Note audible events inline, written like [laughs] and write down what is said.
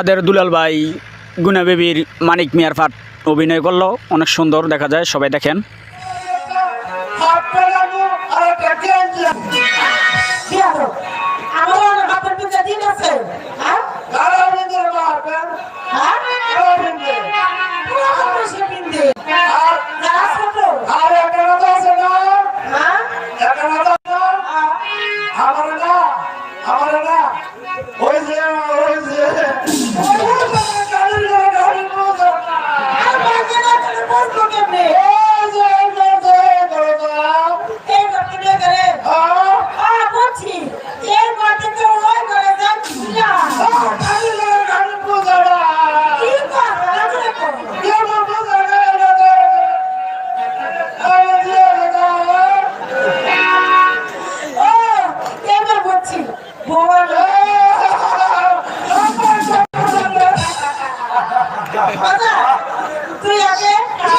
আমাদের দুলাল ভাই, গুনা বেবির মানিক মিয়ার ফাট অভিনয় করল। অনেক সুন্দর দেখা যায়, সবাই দেখেন। আছে [laughs] তুই আগে